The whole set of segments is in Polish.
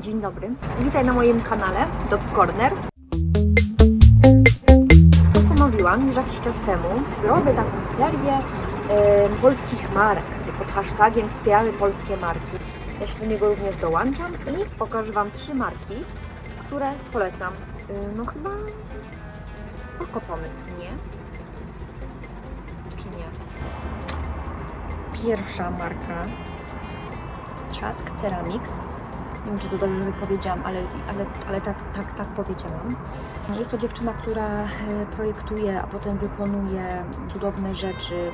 Dzień dobry. Witaj na moim kanale Dog Corner. Postanowiłam już jakiś czas temu zrobię taką serię polskich marek, pod hashtagiem wspieramy polskie marki. Ja się do niego również dołączam i pokażę Wam trzy marki, które polecam. No chyba spoko pomysł, nie? Czy nie? Pierwsza marka Trzask Ceramics. Nie wiem, czy to dobrze wypowiedziałam, ale, ale, ale tak, tak, tak powiedziałam. Jest to dziewczyna, która e, projektuje, a potem wykonuje cudowne rzeczy,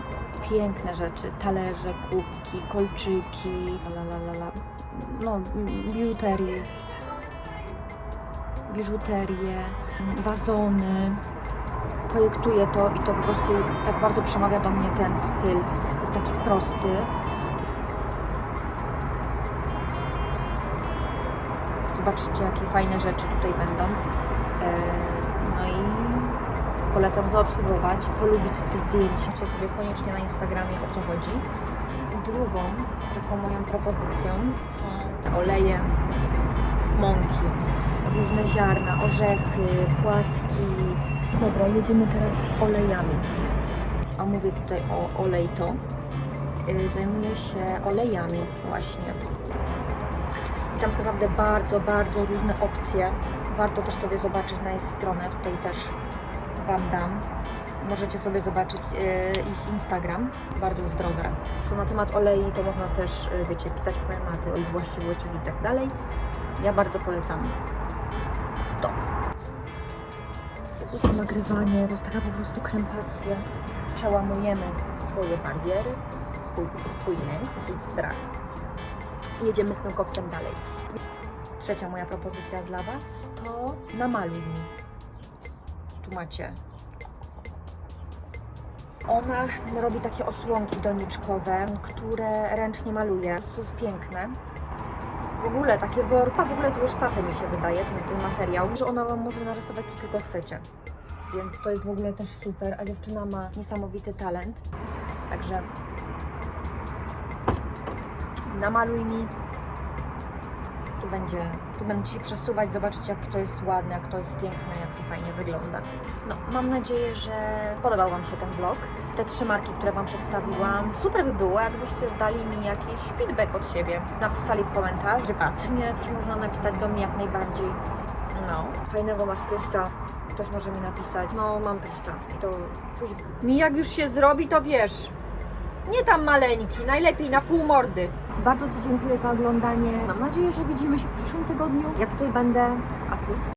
piękne rzeczy, talerze, kubki, kolczyki, la, la, la, la, no, biżuterię, biżuterię, wazony. Projektuje to i to po prostu tak bardzo przemawia do mnie ten styl. Jest taki prosty, Zobaczycie, jakie fajne rzeczy tutaj będą. E, No i polecam zaobserwować, polubić te zdjęcia. Sobie koniecznie na Instagramie o co chodzi. Drugą taką moją propozycją są oleje mąki. Różne ziarna, orzechy, płatki. Dobra, jedziemy teraz z olejami. A mówię tutaj o olej to. Y, Zajmuję się olejami właśnie. I tam są naprawdę bardzo, bardzo różne opcje. Warto też sobie zobaczyć na ich stronę. Tutaj też Wam dam. Możecie sobie zobaczyć e, ich Instagram. Bardzo zdrowe. Co na temat olei, to można też, e, wiecie, pisać poematy o ich właściwościach i tak dalej. Ja bardzo polecam to. Jezus, to nagrywanie to jest taka po prostu krępacja. Przełamujemy swoje bariery, swój, swój lęk, swój strach i jedziemy z tym koksem dalej. Trzecia moja propozycja dla Was to namaluj mi. Tu macie. Ona robi takie osłonki doniczkowe, które ręcznie maluje. To jest piękne. W ogóle takie worka, w ogóle złoż papę mi się wydaje, ten, ten materiał, że ona Wam może narysować co tylko chcecie. Więc to jest w ogóle też super, a dziewczyna ma niesamowity talent. Także namaluj mi. Tu będzie, tu będę się przesuwać, zobaczyć jak to jest ładne, jak to jest piękne, jak to fajnie wygląda. No, mam nadzieję, że podobał Wam się ten vlog. Te trzy marki, które Wam przedstawiłam. Super by było, jakbyście dali mi jakiś feedback od siebie. Napisali w komentarzu. Prywatnie też można napisać do mnie jak najbardziej. No, fajnego masz pryszcza. Ktoś może mi napisać. No, mam pryszcza. I to. Mi jak już się zrobi, to wiesz, nie tam maleńki, najlepiej na pół mordy. Bardzo Ci dziękuję za oglądanie. Mam nadzieję, że widzimy się w przyszłym tygodniu. Ja tutaj będę, a Ty?